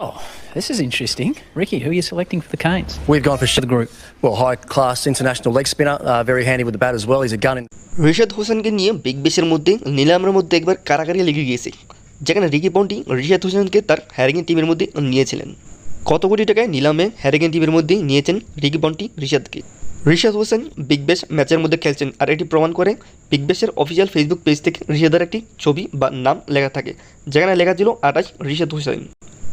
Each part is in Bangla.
Oh, this is interesting. Ricky, who are you selecting for the Canes? We've gone for For the group. well, high class international leg spinner, uh, very handy with the bat as well. He's a gun in Rishad হোসেনকে নিয়ে বিগ বেশের মধ্যে নিলামের মধ্যে একবার কারাকারি লেগে গিয়েছে যেখানে রিকি পন্টি রিশাদ হোসেনকে তার হ্যারিকেন টিমের মধ্যে নিয়েছিলেন কত কোটি টাকায় নিলামে হ্যারিকেন টিমের মধ্যে নিয়েছেন রিকি পন্টি রিশাদকে রিশাদ হোসেন বিগ বেশ ম্যাচের মধ্যে খেলছেন আর এটি প্রমাণ করে বিগ বেশের অফিসিয়াল ফেসবুক পেজ থেকে রিশাদের একটি ছবি বা নাম লেখা থাকে যেখানে লেখা ছিল আটাশ রিশাদ হোসেন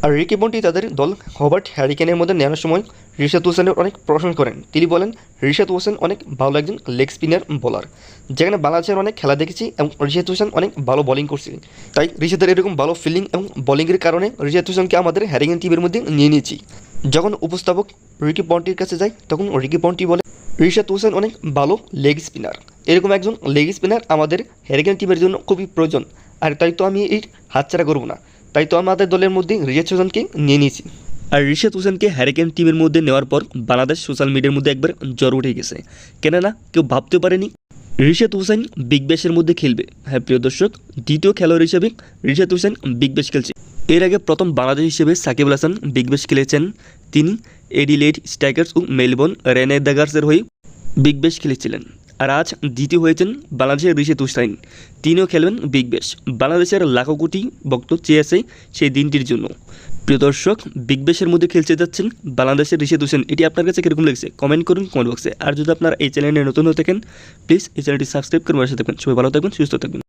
আর রিকি পন্টি তাদের দল হবার্ট হ্যারিকেনের মধ্যে নেওয়ার সময় রিশাদ হোসেনের অনেক প্রশংসা করেন। তিনি বলেন, রিশাদ হোসেন অনেক ভালো একজন লেগ স্পিনার, বোলার। যেখানে বাংলাদেশের অনেক খেলা দেখেছি এবং রিশাদ হোসেন অনেক ভালো বোলিং করছে। তাই রিশাদের এরকম ভালো ফিল্ডিং এবং বোলিংয়ের কারণে রিশাদ হোসেনকে আমাদের হ্যারিকেন টিমের মধ্যে নিয়ে নিয়েছি। যখন উপস্থাপক রিকি পন্টির কাছে যায়, তখন রিকি পন্টি বলে, রিশাদ হোসেন অনেক ভালো লেগ স্পিনার। এরকম একজন লেগ স্পিনার আমাদের হ্যারিকেন টিমের জন্য খুবই প্রয়োজন। আর তাই তো আমি এই হাতছাড়া করব না। তাই তো আমাদের দলের মধ্যে রিশাদ হোসেনকে নিয়ে নিয়েছি। আর রিশাদ হোসেনকে হ্যারিকেন টিমের মধ্যে নেওয়ার পর বাংলাদেশ সোশ্যাল মিডিয়ার মধ্যে একবার জ্বর উঠে গেছে। কেননা কেউ ভাবতে পারেনি রিশাদ হোসেন বিগ ব্যাশের মধ্যে খেলবে। হ্যাঁ প্রিয় দর্শক, দ্বিতীয় খেলোয়াড় হিসেবে রিশাদ হোসেন বিগ ব্যাশ খেলছে। এর আগে প্রথম বাংলাদেশ হিসেবে সাকিব হাসান বিগ ব্যাশ খেলেছেন। তিনি এডিলেড স্ট্রাইকার্স ও মেলবোর্ন রেনে দাগার্সের হয়ে বিগ ব্যাশ খেলেছিলেন। আর আজ দ্বিতীয় হয়েছেন বাংলাদেশের ঋষি তুষাইন তিনিও খেলবেন বিগ ব্যাশ বাংলাদেশের লাখো কোটি ভক্ত চেয়ে আছে সেই দিনটির জন্য। প্রিয় দর্শক, বিগ ব্যাশের মধ্যে খেলতে যাচ্ছেন বাংলাদেশের ঋষি তুসেন এটি আপনার কাছে কীরকম লেগেছে? কমেন্ট করুন কমেন্ট বক্সে। আর যদি আপনার এই চ্যানেলে নতুন হয়ে থাকেন প্লিজ এই চ্যানেলটি সাবস্ক্রাইব করে বসে থাকবেন। সবাই ভালো থাকবেন, সুস্থ থাকবেন।